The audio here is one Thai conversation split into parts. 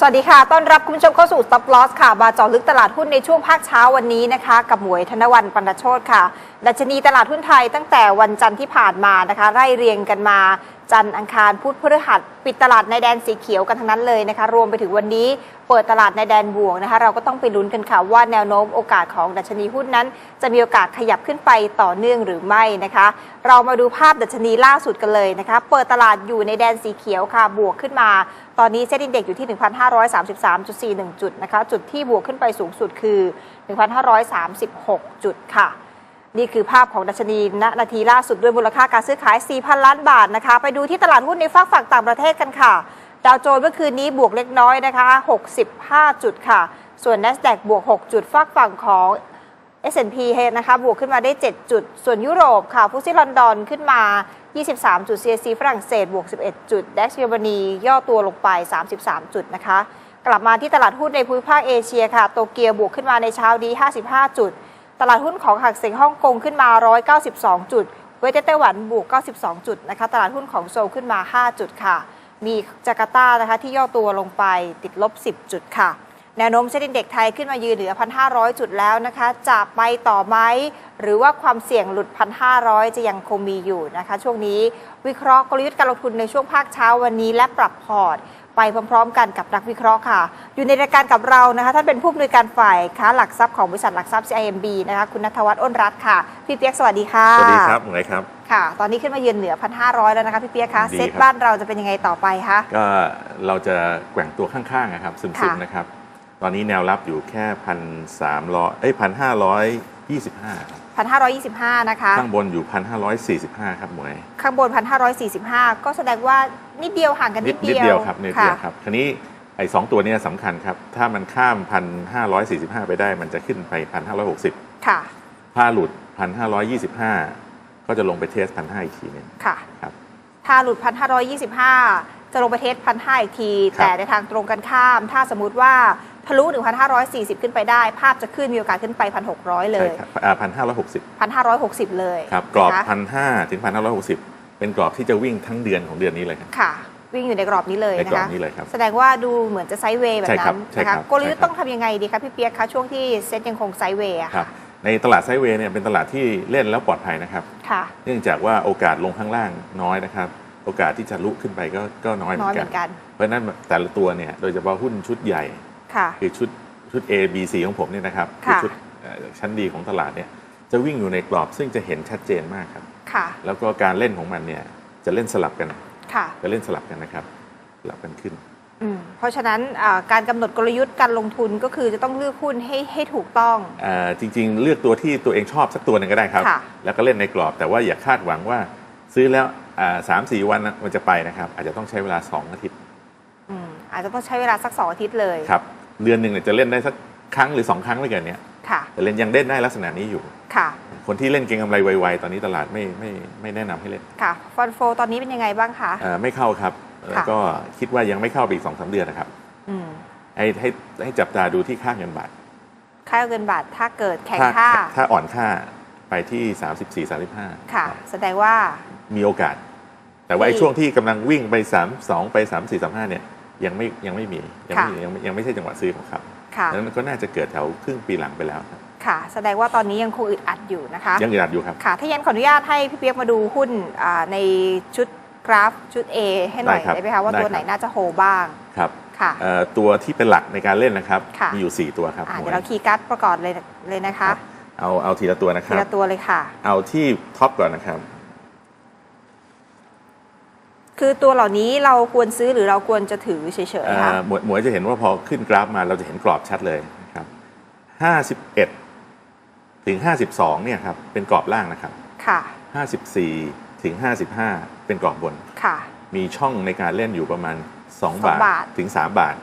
สวัสดีค่ะ ต้อนรับคุณผู้ชมเข้าสู่ Stop Loss ค่ะมาจาะลึกตลาดหุ้นในช่วงภาคเช้าวันนี้นะคะ กับหมวยธนวันปันโชตค่ะ ดัชนีตลาดหุ้นไทยตั้งแต่วันจันทร์ที่ผ่านมานะคะ ไล่เรียงกันมา จันทร์อังคารพุธพฤหัส ปิดตลาดในแดนสีเขียวกันทั้งนั้นเลยนะคะ รวมไปถึงวันนี้เปิดตลาดในแดนบวกนะคะ เราก็ต้องไปลุ้นกันค่ะว่าแนวโน้มโอกาสของดัชนีหุ้นนั้น จะมีโอกาสขยับขึ้นไปต่อเนื่องหรือไม่นะคะ เรามาดูภาพดัชนีล่าสุดกันเลยนะคะ เปิดตลาดอยู่ในแดนสีเขียวค่ะ บวกขึ้นมา ตอนนี้เซ็นดินเด็กอยู่ที่ 1,533.41 จุดนะคะ จุดที่บวกขึ้นไปสูงสุดคือ 1,536 จุดค่ะ นี่คือภาพของดัชนีณนาทีล่าสุดด้วยมูลค่าการซื้อขาย 4,000 ล้านบาทนะคะ ไปดูที่ตลาดหุ้นในฝากฝั่งต่างประเทศกันค่ะ ดาวโจนส์เมื่อคืนนี้บวกเล็กน้อยนะคะ 65 จุดค่ะ ส่วน NASDAQ บวก 6 จุดฝากฝั่งของ S&P นะคะ บวกขึ้นมาได้ 7 จุด ส่วนยุโรปค่ะฟุตซี่ลอนดอนขึ้นมา 23 จุด CAC ฝรั่งเศสบวก 11 จุด DAX เยอรมนีย่อตัวลงไป 33 จุดนะคะ กลับมาที่ตลาดหุ้นในภูมิภาคเอเชียค่ะ โตเกียวบวกขึ้นมาในเช้านี้55 จุด ตลาดหุ้นของหักเซ็งฮ่องกงขึ้นมา 192 จุด เวทไต้หวันบวก 92 จุดนะคะ ตลาดหุ้นของโซลขึ้นมา 5 จุดค่ะ มีจาการ์ตานะคะที่ย่อตัวลงไปติดลบ 10 จุดค่ะ แนวโน้มเซ็นดินเด็กไทยขึ้นมายืนเหนือ 1,500 จุดแล้วนะคะจะไปต่อไหมหรือว่าความเสี่ยงหลุด 1,500 จะยังคงมีอยู่นะคะ ช่วงนี้วิเคราะห์กลยุทธ์การลงทุนในช่วงภาคเช้าวันนี้และปรับพอร์ต ไปพร้อมๆ กันกับนักวิเคราะห์ค่ะ อยู่ในรายการกับเรานะคะท่านเป็นผู้อำนวยการฝ่ายค้าหลักทรัพย์ของบริษัทหลักทรัพย์ CIMB นะคะคุณนัทวัฒน์อ้นรัตน์ค่ะ พี่เปียกสวัสดีค่ะสวัสดีครับหมวยครับค่ะ ตอนนี้ขึ้นมายืนเหนือ 1,500 แล้วนะคะพี่เปียกคะดีเซ็ตครับบ้านเราจะเป็นยังไงต่อไปคะก็เราจะแกว่งตัวข้างๆนะครับซึค่ะมๆนะครับ ตอนนี้แนวรับอยู่แค่พันสามร้อยเอ้ยพันห้าร้อยยี่สิบห้า1,525นะคะข้างบนอยู่พันห้าร้อยสี่สิบห้าครับหมวยข้างบน1,545ก็แสดงว่านิดเดียวห่างกันนิดนิดเดียวเดียวครับนิดเดียวะครับทีนี้ไอ้สองตัวเนี้สำคัญครับ ถ้ามันข้ามพันห้าร้อยสี่สิบห้าไปได้ มันจะขึ้นไปพันห้าร้อยหกสิบค่ะ ถ้าหลุดพันห้าร้อยยี่สิบห้าก็จะลงไปเทสพันห้าอีกทีหนึงค่ะครับถ้าหลุด1,525จะลงไปเทส1,500อีกทีครับแต่ในทางตรงกันข้าม ถ้าสมมติว่า ทะลุ 1,540 ขึ้นไปได้ ภาพจะขึ้นมีโอกาสขึ้นไป 1,600 เลใช่ยครับพันห้าร้อยหกสิบ1,560เลยครับกรอบนะคะพันห้าถึงพันห้าร้อยหกสิบเป็นกรอบที่จะวิ่งทั้งเดือนของเดือนนี้เลยครับค่ะ วิ่งอยู่ในกรอบนี้เลยในนะกรอบคะนี้เลยครับแสดงว่าดูเหมือนจะไซด์เวย์แบบใช่ครันั้บนใช่นะครัคะบกลยุทธ์ใช่ครับต้องทำยังไงดีคะพี่เปียกคะช่วงที่เซ็ตยังคงไซด์เวย์อะครัค่ะบในตลาดไซด์เวย์เนี่ยเป็นตลาดที่เล่นแล้วปลอดภัยนะครับค่ะเนื่องจากว่าโอกาสลงข้างล่างน้อยนะครับ โอกาสที่จะลุขึ้นไปก็ก็น้อยเหมืน้ออยนเหกัมืนอนกัน เพราะฉะนั้นแต่ละตัวเนี่ยโดยเฉพาะหุ้นชุดใหญ่ ค่ะคือชุดชุด A B C ของผมเนี่ยนะครับค่ะชุดเอ่อชั้นดีของตลาดเนี่ยจะวิ่งอยู่ในกรอบซึ่งจะเห็นชัดเจนมากครับค่ะแล้วก็การเล่นของมันเนี่ยจะเล่นสลับกันค่ะจะเล่นสลับกันนะครับสลับกันขึ้นอืมเพราะฉะนั้นอ่าการกำหนดกลยุทธ์การลงทุนก็คือจะต้องเลือกหุ้นให้ให้ถูกต้องเอ่อจริง ๆ เลือกตัวที่ตัวเองชอบสักตัวหนึ่งก็ได้ครับค่ะแล้วก็เล่นในกรอบแต่ว่าอย่าคาดหวังว่า ซื้อแล้วอ่าสามสี่วันมันจะไปนะครับ อาจจะต้องใช้เวลา 2 อาทิตย์อืมอาจจะต้องใช้เวลาสักสองอาทิตย์เลยครับ เดือนหนึ่งเนี่ยจะเล่นได้สักครั้งหรือ2ครั้งไม่เกินเนี้ยค่ะแต่เล่นยังเล่นได้ลักษณะนี้อยู่ค่ะ คนที่เล่นเก็งกำไรไวๆตอนนี้ตลาดไม่ไม่ไม่แนะนำให้เล่นค่ะฟันโฟตอนนี้เป็นยังไงบ้างคะเอ่อไม่เข้าครับแล้วก็คิดว่ายังไม่เข้าไปอีกสองสาเดือนนะครับอืมให้ให้ให้จับตาดูที่ค่าเงินบาท ค่าเงินบาทถ้าเกิดแข็งถ้าค่า ถ้าอ่อนค่าไปที่ 34 35 ค่ะ แสดงว่ามีโอกาส แต่ว่าไอ้ที่ช่วงที่กำลังวิ่งไป 3 2 ไป 3 4 3 5 เนี่ย ยังไม่ยังไม่มียังไม่ค่ะยังไม่ยังไม่ใช่จังหวะซื้อของเขาค่ะดังนั้นก็น่าจะเกิดแถวครึ่งปีหลังไปแล้วครับค่ะแสดงว่าตอนนี้ยังคงอึดอัดอยู่นะคะ ยังอยากอยู่ครับค่ะถ้ายันขออนุญาตให้พี่เปียกมาดูหุ้นอ่าในชุดกราฟชุด A ให้หน่อยได้ครับได้ไหมคะว่าได้ตัวไหนครับน่าจะโฮบ้างครับค่ะเอ่อตัวที่เป็นหลักในการเล่นนะครับค่ะมีอยู่ 4 ตัวครับอ่าหมเดี๋วยวยเราคีย์การ์ดประกอบเลยเลยนะครัคะบเอาเอาทีละตัวนะคทีรับละตัวเลยค่ะ เอาที่ท็อปก่อนนะครับ คือตัวเหล่านี้เราควรซื้อหรือเราควรจะถือเฉยเอ่ๆคะอหมวยหมวยจะเห็นว่าพอขึ้นกราฟมาเราจะเห็นกรอบชัดเลยนะครับ51ถึง52เนี่ยครับเป็นกรอบล่างนะครับ ค่ะ54ถึง55เป็นกรอบบน ค่ะ มีช่องในการเล่นอยู่ประมาณ2สองบาทบาทถึง3บาท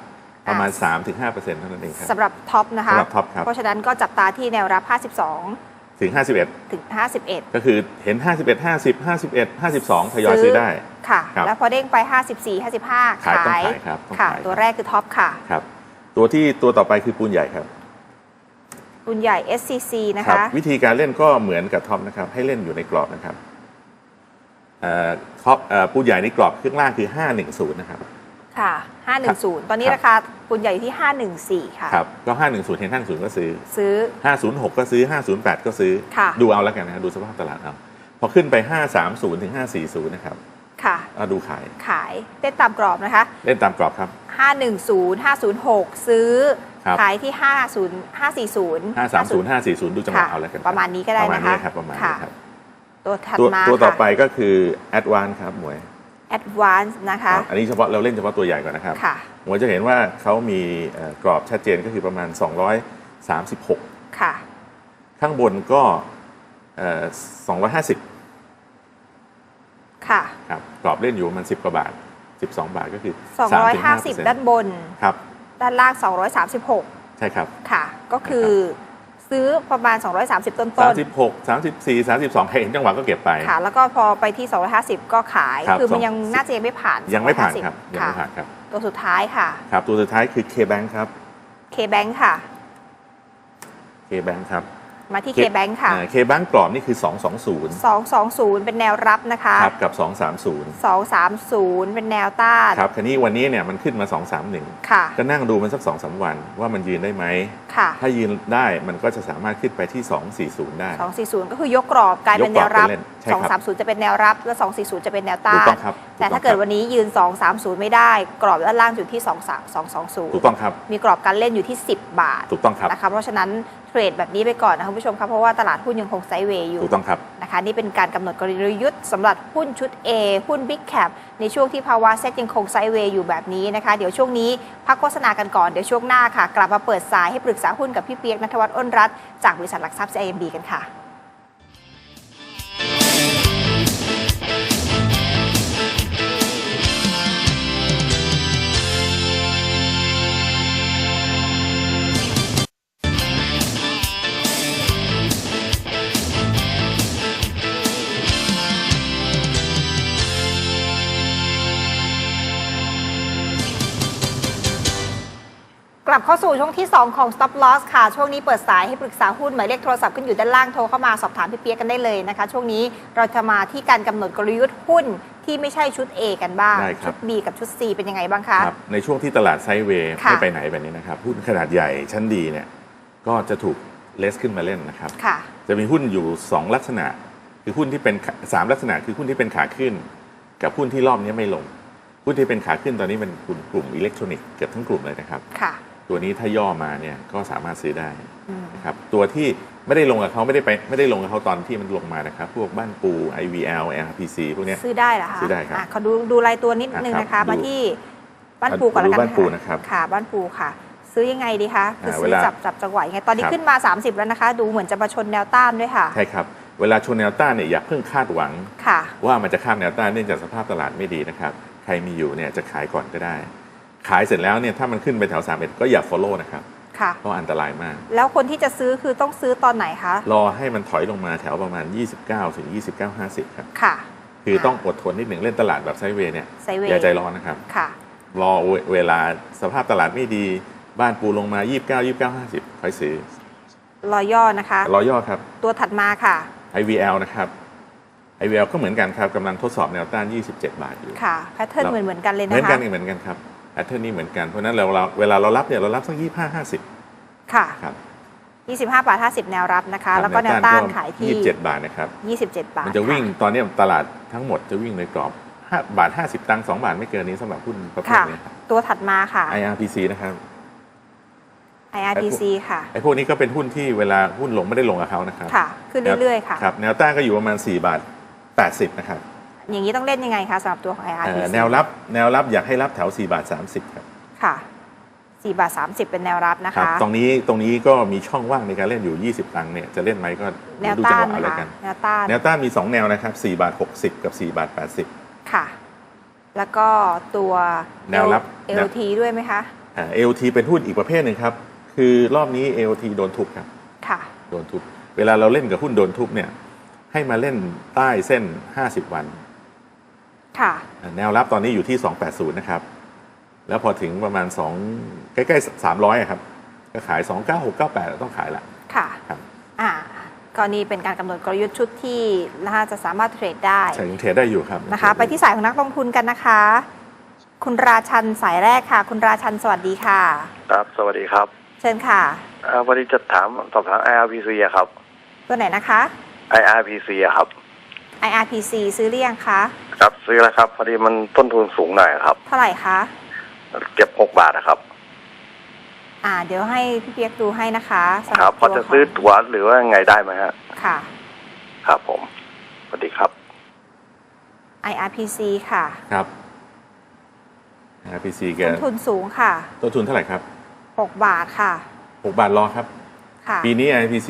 ประมาณอ่า3ถึง5เปอร์เซ็นต์เท่านั้นเองครับสำหรับท็อปนะคะสำหรับท็อปครับเพราะฉะนั้นก็จับตาที่แนวรับ 52 ถึง 51 ถึง 51 ก็คือเห็น 51 50 51 52 ทยอยซื้อได้ ค่ะ ครับแล้วพอเด้งไป 54 55ขายขายต้องขายครับต้องค่ะ ขายตัวแรกคือท็อปค่ะ ครับ ตัวที่ตัวต่อไปคือปูนใหญ่ครับรุ่นใหญ่ SCC นะครัคะ วิธีการเล่นก็เหมือนกับท็อปนะครับ ให้เล่นอยู่ในกรอบนะครับเอ่อท็อปเอ่อปูนใหญ่ในกรอบข้างล่างคือ 510 นะครับ ค่ะ 510 ตอนนี้ครับราคารุ่นใหญ่อยู่ที่ 514 ค่ะ ครับ ก็ 510 เห็น 510 ก็ซื้อ ซื้อ 506 ก็ซื้อ 508 ก็ซื้อ ค่ะ ดูเอาแล้วกันนะครับดูสภาพตลาดเอา พอขึ้นไป 530 ถึง 540 นะครับ ค่ะเอาดูขาย ขายเล่นตามกรอบนะคะ เล่นตามกรอบครับ 510 506 ซื้อครับขายที่ 50 540 530 540 ดูจังหวะค่ะเอาแล้วกัน ประมาณนี้ก็ได้ประมาณนะคะนี้ครับ ประมาณนี้ค่ะครับ ตัวถัดตัวมาตัวต่อค่ะไปก็คือ Advance ครับหมวย Advance นะคะครับอันนี้เฉพาะเราเล่นเฉพาะตัวใหญ่ก่อนนะครับค่ะหมวยจะเห็นว่าเขามีเอ่อกรอบชัดเจนก็คือประมาณ 236 ค่ะ ข้างบนก็เอ่อ250 ค่ะครับกรอบเล่นอยู่ประมาณ 10 กว่าบาท 12 บาทก็คือ3-5% 250 ด้านบน ครับ ด้านล่าง 236 ใช่ครับ ค่ะ ก็คือ ซื้อประมาณ 230 ต้นต้น36 34 32ใครเห็นจังหวะก็เก็บไปค่ะแล้วก็พอไปที่ 250 ก็ขายครับคือมันสองยังน่าจะยังไม่ผ่าน ยังไม่ผ่าน250ครับยังไม่ผ่านครับ ตัวสุดท้ายค่ะ ครับ ตัวสุดท้ายคือ KBank ครับ K-Bank ค่ะ KBank ครับ มาที่ K-Bank ค่ะอ่า KBank กรอบนี่คือ 220 220 เป็นแนวรับนะคะ ครับกับ 230 230 เป็นแนวต้าน ครับคันนี้วันนี้เนี่ยมันขึ้นมา 231 ค่ะ ก็นั่งดูมันสัก 2-3 วันว่ามันยืนได้ไหม ค่ะ ถ้ายืนได้มันก็จะสามารถขึ้นไปที่ 240 ได้ 240 ก็คือยกกรอบกลายเป็นแนวรับ ยกกรอบไปเล่นใช่ครับ230 จะเป็นแนวรับ และ 240 จะเป็นแนวต้าถูกนต้องครับแต่ถ้าเกิดวันนี้ยืน 230 ไม่ได้ กรอบด้านล่างอยู่ที่ 23 ถูก220ต้องครับมีกรอบการเล่นอยู่ที่ 10 บาท ถูกต้องครับ นะคะเพราะฉะนั้น เทรดแบบนี้ไปก่อนนะคะคุณผู้ชมครับเพราะว่าตลาดหุ้นยังคงไซด์เวย์อยู่ถูกต้องครับนะคะนี่เป็นการกำหนดกลยุทธ์สำหรับหุ้นชุด A หุ้น Big Cap ในช่วงที่ภาวะเซ็ตยังคงไซด์เวย์อยู่แบบนี้นะคะ เดี๋ยวช่วงนี้พักโฆษณากันก่อนเดี๋ยวช่วงหน้าค่ะ กลับมาเปิดสายให้ปรึกษาหุ้นกับพี่เปียกนัทวัฒน์อ้นรัตน์จากบริษัทหลักทรัพย์ CIMB กันค่ะ ลับเข้าสู่ช่วงที่ 2 ของ Stop Loss ค่ะ ช่วงนี้เปิดสายให้ปรึกษาหุ้นหมายเลขโทรศัพท์ขึ้นอยู่ด้านล่างโทรเข้ามาสอบถามพี่เปียกกันได้เลยนะคะ ช่วงนี้เราจะมาที่การกำหนดกลยุทธ์หุ้นที่ไม่ใช่ชุด A กันบ้างได้ครับชุด B กับชุด C เป็นยังไงบ้างคะครับในช่วงที่ตลาดไซด์เวย์ค่ะไม่ไปไหนแบบนี้นะครับหุ้นขนาดใหญ่ชั้นดีเนี่ยก็จะถูกเลสขึ้นมาเล่นนะครับค่ะจะมีหุ้นอยู่ 2 ลักษณะ คือหุ้นที่เป็นขาสามลักษณะคือหุ้นที่เป็นขาขึ้น กับหุ้นที่รอบนี้ไม่ลงหุ้นที่เป็นขาขึ้นตอนนี้เป็นกลุ่มกลุ่มอิเล็กทรอนิกส์เกือบทั้งกลุ่มเลยนะครับ ค่ะ ตัวนี้ถ้าย่อมาเนี่ยก็สามารถซื้อได้อืมนะครับตัวที่ไม่ได้ลงกับเขาไม่ได้ไปไม่ได้ลงกับเขาตอนที่มันลงมานะครับ พวกบ้านปู IVL LPC พวกเนี้ยซื้อได้เหรอคะซื้อได้ครับะขอดูดูรายตัวนิดนึงอะนะครัคะบมาดูที่บ้านปูก่อนแล้วกันดูบ้านปูนะครับค่ะบ้านปูค่ะ ซื้อยังไงดีคะคืออ่าซื้อเวลาจับจับจังหวะยังไงตอนนี้ครับขึ้นมา 30 แล้วนะคะ ดูเหมือนจะมาชนแนวต้านด้วยค่ะใช่ครับเวลาชนแนวต้านเนี่ยอย่าเพิ่งคาดหวังค่ะว่ามันจะข้ามแนวต้านเนื่องจากสภาพตลาดไม่ดีนะครับ ใครมีอยู่เนี่ยจะขายก่อนก็ได้ ขายเสร็จแล้วเนี่ยถ้ามันขึ้นไปแถว3เอ็ดก็อย่า follow นะครับค่ะเพราะอันตรายมาก แล้วคนที่จะซื้อคือต้องซื้อตอนไหนคะ รอให้มันถอยลงมาแถวประมาณ 29ถึง29.50 ครับ ค่ะ คือต้องอดทนนิดหนึ่งเล่นตลาดแบบไซด์เวย์เนี่ยไซด์เวย์อย่าใจร้อนนะครับ ค่ะ รอเวลาสภาพตลาดไม่ดีบ้านปูลงมา 29 29 50 ค่อยซื้อ รอย่อนะคะ รอย่อครับ ตัวถัดมาค่ะ IVL นะครับ IVL ก็เหมือนกันครับกำลังทดสอบแนวต้าน 27 บาทอยู่ ค่ะ แพทเทิร์นเราเหมือนเหมือนกันเลยเหมือนนะกัคะนเหมือนกันครับ แพทเทิร์นนี้เหมือนกันเพราะฉะนั้นเราเราเวลาเรารับเนี่ยเรารับสักยี่ห้าห้าสิบค่ะครับ25 บาท 50 แนวรับนะคะ แล้วก็แนวต้านขายที่ยี่สิบเจ็ดบาทนะครับ 27 บาท มันจะวิ่งค่ตอนนี้ตลาดทั้งหมดจะวิ่งในกรอบห้าบาทห้าสิบตังค์สองบาทไม่เกินนี้สำหรับหุ้นประเภทค่ะนี้ครับตัวถัดมาค่ะ IRPC นะครับ IRPC ค่ะ ไอ้พวกนี้ก็เป็นหุ้นที่เวลาหุ้นลงไม่ได้ลงกับเขานะครับ ค่ะ ขึ้นเรื่อยๆ ค่ะ ครับ แนวต้านก็อยู่ประมาณ 4 บาท 80 นะครับ อย่างนี้ต้องเล่นยังไงคะสำหรับตัวของเอ่ IRPC อแนวรับแนวรับอยากให้รับแถว 4 บาท 30 ครับ ค่ะ4บาท30 เป็นแนวรับนะครัคะ ตรงนี้ตรงนี้ก็มีช่องว่างในการเล่นอยู่ 20 ตังค์เนี่ยจะเล่นไหมก็แนวดูจัต้างนหวะเอาแล้วค่ะกัน แนวต้าน แนวต้านมี 2 แนวนะครับ4บาท 60 กับ 4 บาท 80 ค่ะ แล้วก็ตัวแนวรับ LT ด้วยไหมคะอ่า AOT เป็นหุ้นอีกประเภทหนึ่งครับ คือรอบนี้ AOT โดนทุบครับ ค่ะ โดนทุบ เวลาเราเล่นกับหุ้นโดนทุบเนี่ยให้มาเล่นใต้เส้น 50 วัน ค่ะอ่าแนวรับตอนนี้อยู่ที่ 280 นะครับ แล้วพอถึงประมาณ 2 ใกล้ๆ 300อะครับ ก็ขาย 29698 ต้องขายละค่ะครับอ่าก็นี่เป็นการกำหนดกลยุทธ์ชุดที่น่าจะสามารถเทรดได้ใช่ยังเทรดได้อยู่ครับนะคะ ไปที่สายของนักลงทุนกันนะคะ คุณราชันสายแรกค่ะ คุณราชันสวัสดีค่ะ ครับสวัสดีครับ เชิญค่ะเอ่อวันนี้จะถามสอบถาม IRPC อะครับ ตัวไหนนะคะ IRPC อะครับ IRPC ซื้อหรือยังคะ ครับซื้อแล้วครับ พอดีมันต้นทุนสูงหน่อยครับ เท่าไหร่คะ เก็บหกบาทนะครับ อ่า เดี๋ยวให้พี่เปียกดูให้นะคะสำหครับ พอตัวจะขงซื้อตั๋วหรือว่าไงได้ไหมฮะ ค่ะ ครับผมสวัสดีครับ IRPC ค่ะครับ RPC แกต้นทุนสูงค่ะ ต้นทุนเท่าไหร่ครับ 6 บาทค่ะ 6 บาทรอครับ ค่ะ ปีนี้ RPC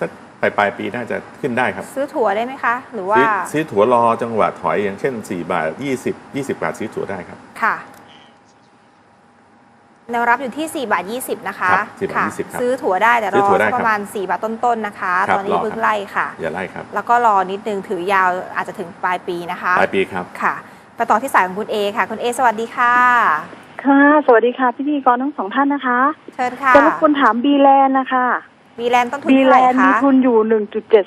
สัก ปลายปลายปีน่าจะขึ้นได้ครับ ซื้อถั่วได้ไหมคะ หรือว่าซื้อซื้อถั่วรอจังหวะถอยอย่างเช่น 4 บาท 20 20 บาทซื้อถั่วได้ครับ ค่ะแนวรับอยู่ที่ 4 บาท 20 นะคะครับ4บาทค่ะ20ครับซื้อถั่วได้แต่รซื้ออถั่วได้สักครับประมาณ 4 บาทต้นๆนะคะครับตอนนี้รอเพิ่งครับไล่ค่ะ อย่าไล่ครับ แล้วก็รอนิดนึงถือยาวอาจจะถึงปลายปีนะคะ ปลายปีครับ ค่ะ ไปต่อที่สายของคุณเอค่ะ คุณเอสวัสดีค่ะ ค่ะ สวัสดีค่ะพิธีกรทั้งสองท่านนะคะ เชิญค่ะจะรบกวนถามบีแลนนะคะ บีแลนต้นทุนบีเท่าแลไหร่นมีคะ ทุนอยู่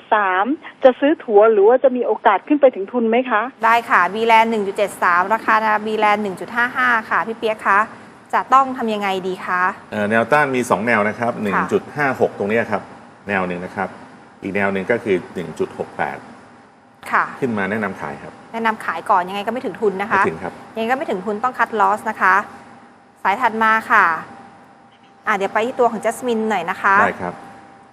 1.73 จะซื้อถัวหรือว่าจะมีโอกาสขึ้นไปถึงทุนไหมคะ ได้ค่ะบีแลน1.73 ราคาบีแลน1.55 ค่ะ พี่เปียกคะ จะต้องทำยังไงดีคะ เอ่อแนวต้านมี 2 แนวนะครับค่ะ1.56 ตรงเนี้ยครับ แนวหนึ่งนะครับ อีกแนวหนึ่งก็คือ 1.68 ค่ะ ขึ้นมาแนะนำขายครับแนะนำขายก่อนยังไงก็ไม่ถึงทุนนะไม่คะ ถึงครับ ยังไงก็ไม่ถึงทุนต้องคัดลอสนะคะ สายถัดมาค่ะ อ่าเดี๋ยวไปที่ตัวของจัสมินหน่อยนะคะ ได้ครับ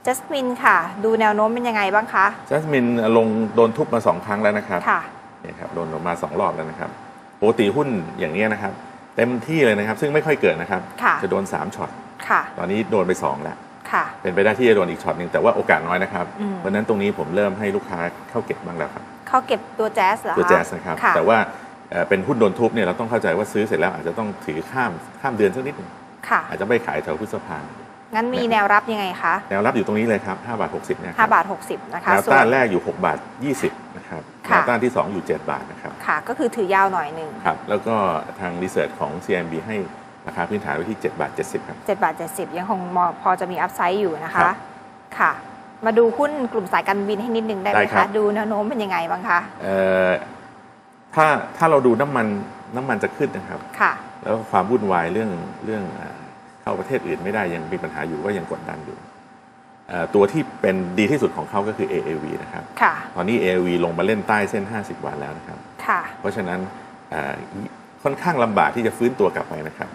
จัสมินค่ะ ดูแนวโน้มเป็นยังไงบ้างคะจัสมินลงโดนทุบมา 2 ครั้งแล้วนะครับค่ะเนี่ยครับโดนลงมา 2 รอบแล้วนะครับปกติหุ้นอย่างเนี้ยนะครับ เต็มที่เลยนะครับ ซึ่งไม่ค่อยเกิดนะครับค่ะจะโดน 3ช็อตค่ะตอนนี้โดนไป 2 แล้วค่ะเป็นไปได้ที่จะโดนอีกช็อตหนึ่งแต่ว่าโอกาสน้อยนะครับอืมเพราะฉะนั้นตรงนี้ผมเริ่มให้ลูกค้าเข้าเก็บบ้างแล้วครับเขาเก็บตัวแจ๊สเหรอคะตัวแจ๊สนะครับค่ะแต่ว่าเอ่อเป็นหุ้นโดนทุบเนี่ยเราต้องเข้าใจว่าซื้อเสร็จแล้วอาจจะต้องถือข้ามข้ามเดือนสักนิดหนึ่งค่ะอาจจะไม่ขายแถวพฤษภา งั้นมีแนวรับยังไงคะแนวรับอยู่ตรงนี้เลยครับ5บาท60เนี่ยค5รับบาท 60 นะคะแนวส่วต้านนแรกอยู่ 6 บาท 20 นะครับแนค่ะวต้านที่ 2 อยู่ 7 บาทนะครับค่ะ ก็คือถือยาวหน่อยหนึ่งครับ แล้วก็ทางรีเสิร์ชของ CMB ให้ราคาพื้นฐานไว้ที่ 7 บาท 70 ครับ 7 บาท 70 ยังคงมองพอจะมีอัพไซด์อยู่นะครัคะบค่ะ มาดูหุ้นกลุ่มสายการบินให้นิดนึงได้ไหมได้ครัคะบดูแนวโน้มเป็นยังไงบ้างคะเอ่อถ้าถ้าเราดูน้ำมันน้ำมันจะขึ้นนะครับค่ะแล้วก็ความวุ่นวายเรื่องเรื่องอ่า เข้าประเทศอื่นไม่ได้ยังมีปัญหาอยู่ก็ยังกดดันอยู่เอ่อตัวที่เป็นดีที่สุดของเขาก็คือ AAV นะครับค่ะตอนนี้ AAV ลงมาเล่นใต้เส้น 50 วันแล้วนะครับค่ะเพราะฉะนั้นเอ่อค่อนข้างลำบากที่จะฟื้นตัวกลับไปนะครับ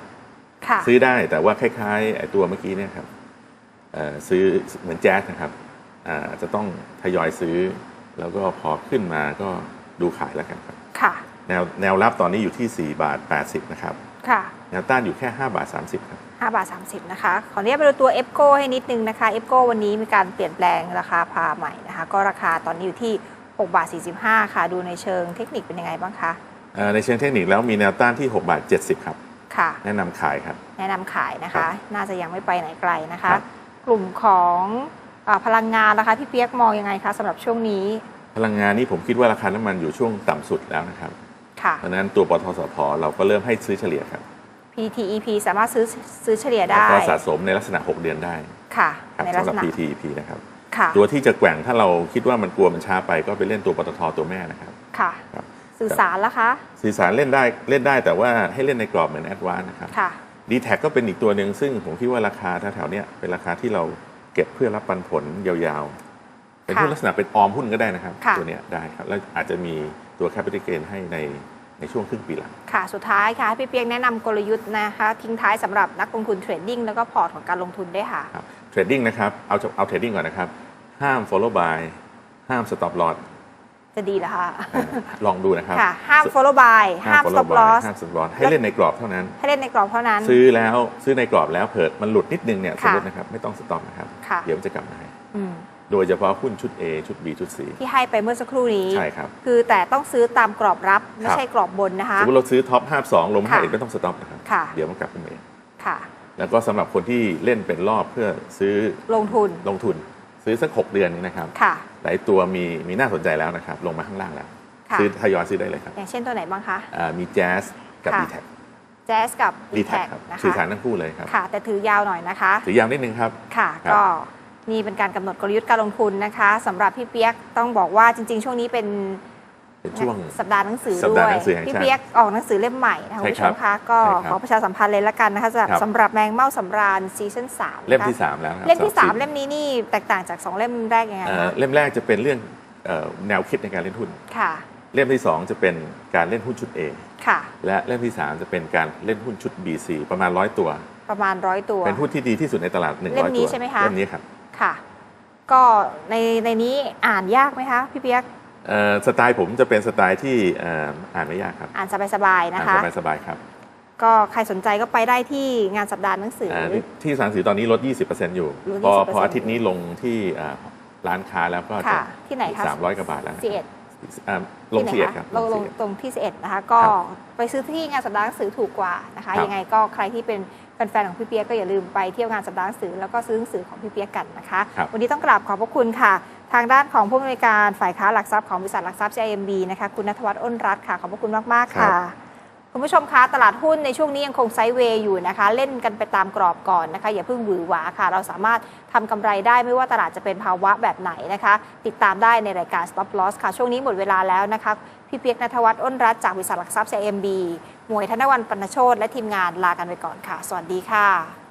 ค่ะซื้อได้แต่ว่าคล้ายๆไอ้ตัวเมื่อกี้เนี่ยครับเอ่อซื้อเหมือนแจ๊สนะครับอ่าจะต้องทยอยซื้อ แล้วก็พอขึ้นมาก็ดูขายแล้วกันครับค่ะแนวแนวรับตอนนี้อยู่ที่ 4 บาท 80 นะครับ ค่ะแนวต้านอยู่แค่ 5 บาท 30ครับ5บาท 30 นะคะ ขออนุญาตไปดูตัว e p c o ให้นิดนึงนะคะ e p c o วันนี้มีการเปลี่ยนแปลงราคาพาใหม่นะคะ ก็ราคาตอนนี้อยู่ที่ 6 บาท 45 ค่ะ ดูในเชิงเทคนิคเป็นยังไงบ้างคะเอ่อในเชิงเทคนิคแล้วมีแนวต้านที่ 6 บาท 70 ครับค่ะ แนะนำขายครับ แนะนำขายนะครัคะบน่าจะยังไม่ไปไหนไกลนะคะครับกลุ่มของอาพลังงานนะคะพี่เปียกมองยังไงคะสำหรับช่วงนี้ พลังงานนี่ผมคิดว่าราคาน้ำมันอยู่ช่วงต่ำสุดแล้วนะครับ ค่ะ เพราะฉะนั้นตัวปตทสพเราก็เริ่มให้ซื้อเฉลี่ยครับ PTEP สามารถซื้อซื้อเฉลี่ยแล้วได้ก็สะสมในลักษณะ 6 เดือนได้ค่ะครับในลักสำหษรับณะ PTEP นะครับค่ะตัวที่จะแกว่งถ้าเราคิดว่ามันกลัวมันช้าไปก็ไปเล่นตัวปตทตัวแม่นะครับค่ะครับสื่อสารละคะ สื่อสารเล่นได้เล่นได้แต่ว่าให้เล่นในกรอบเหมือนแอดวานนะครับค่ะดีแท็ก็เป็นอีกตัวหนึ่งซึ่งผมคิดว่าราคาแถวๆเนี้ยเป็นราคาที่เราเก็บเพื่อรับปันผลยาวๆ เป็นหุ้นค่ะลักษณะเป็นออมหุ้นก็ได้นะครับค่ะตัวเนี้ยได้ครับ แล้วอาจจะมีตัวแคปิตอลเกนให้ใน ในช่วงครึ่งปีหลัง ค่ะ สุดท้ายค่ะให้พี่เปียกแนะนำกลยุทธ์นะคะ ทิ้งท้ายสำหรับนักลงทุนเทรดดิ้งแล้วก็พอร์ตของการลงทุนด้วยค่ะครับเทรดดิ้งนะครับ เอาเอาเทรดดิ้งก่อนนะครับ ห้าม follow buy ห้าม stop loss จะดีเหรอคะอ่าลองดูนะครับค่ะห้าม follow buy ห้าม follow stop buy loss ห้าม stop loss ให้เล่นในกรอบเท่านั้น ให้เล่นในกรอบเท่านั้น ซื้อแล้วซื้อในกรอบแล้วเผิดมันหลุดนิดนึงเนี่ยสค่ะมมตินะครับไม่ต้อง stop นะครับค่ะเดี๋ยวมันจะกลับมาให้อืม โดยเฉพาะหุ้นชุด A ชุด B ชุด C ที่ให้ไปเมื่อสักครู่นี้ ใช่ครับ คือแต่ต้องซื้อตามกรอบรับ ไม่ครับใช่กรอบบนนะคะ สมมติเราซื้อท็อป52 ลงมาค่ะให้ไม่ต้องสต็อปนะครับค่ะเดี๋ยวมันกลับขึ้นมาเองค่ะแล้วก็สำหรับคนที่เล่นเป็นรอบเพื่อซื้อลงทุนลงทุน ซื้อสัก 6 เดือนนี้นะครับค่ะหลายตัวมีมีน่าสนใจแล้วนะครับ ลงมาข้างล่างแล้วค่ะซื้อทยอยซื้อได้เลยครับ อย่างเช่นตัวไหนบ้างคะอ่ามีแจ๊สกับค่ะดีแท็กแจ๊สกับดี d แท็แท็ครับนะคะสื่อสารทั้งคู่เลยครับ ค่ะ แต่ถือยาวหน่อยนะคะ ถือยาวนิดนึงครับ ค่ะครับก็ นี่เป็นการกำหนดกลยุทธ์การลงทุนนะคะสำหรับพี่เปียกต้องบอกว่าจริง ๆ ช่วงนี้เป็นเป็นช่วงสัปดาห์หนังสือสัปด้วดาห์ยหนังสือแห่งชาติพี่เปียกออกหนังสือเล่มใหม่นะคะใช่คุณผู้ชครับมคะก็ใช่ครับขอประชาสัมพันธ์เลยละกันนะคะสำหรับครับสำหรับแมงเม่าสำราญซีซั่นสามเล่มที่ 3 แล้วนะครับเล่มที่สามสี่เล่มนี้นี่แตกต่างจากสองเล่มแรกยังไงเอ่อคะเล่มแรกจะเป็นเรื่องเอ่อแนวคิดในการเล่นหุ้นค่ะ เล่มที่ 2 จะเป็นการเล่นหุ้นชุด A ค่ะ และเล่มที่ 3 จะเป็นการเล่นหุ้นชุด BC ประมาณร้อยตัว ประมาณร้อยตัว เป็นหุ้นที่ดีที่สุดในตลาด100เล่มนี้ตัวใช่ไหมคะเล่มนี้ครับ ค่ะ ก็ในในนี้อ่านยากไหมคะพี่เปียกเอ่อสไตล์ผมจะเป็นสไตล์ที่เอ่ออ่านไม่ยากครับ อ่านสบายๆอ่านะนคะสบายๆครับ ก็ใครสนใจก็ไปได้ที่งานสัปดาห์หนังสืออ่าที่ที่สารสือตอนนี้ลด 20%อยู่ลดพอ20%พออาทิตย์นี้ลงที่อ่าร้านค้าแล้วก็จะค่ะที่ไหนคะสามร้อยกว่าบาทแล้วนะสิเอ็ด อ่าลงที่สี่ไหนเอ็ดครับลงลง41ตรงที่11นะคะ ก็ครับไปซื้อที่งานสัปดาห์หนังสือถูกกว่านะคะ ครับ ยังไงก็ใครที่เป็นแฟนๆของพี่เปียกก็อย่าลืมไปเที่ยวงานสัปดาห์หนังสือแล้วก็ซื้อหนังสือของพี่เปียกกันนะคะ ครับวันนี้ต้องกราบขอบพระคุณค่ะ ทางด้านของผู้อำนวยการฝ่ายค้าหลักทรัพย์ของบริษัทหลักทรัพย์ JMB นะคะ คุณนัทวัฒน์อ้นรัตน์ค่ะ ขอบพระคุณมากๆค่ะคุ คุณผู้ชมคะตลาดหุ้นในช่วงนี้ยังคงไซด์เวย์อยู่นะคะ เล่นกันไปตามกรอบก่อนนะคะ อย่าเพิ่งหวือหวาค่ะ เราสามารถทำกำไรได้ไม่ว่าตลาดจะเป็นภาวะแบบไหนนะคะ ติดตามได้ในรายการ Stop Loss ค่ะ ช่วงนี้หมดเวลาแล้วนะคะ พี่เปียกนัทวัฒน์อ้นรัตจากบริษัทหลักทรัพย์ CMB มวยธนวันปนโชตและทีมงานลากันไปก่อนค่ะ สวัสดีค่ะ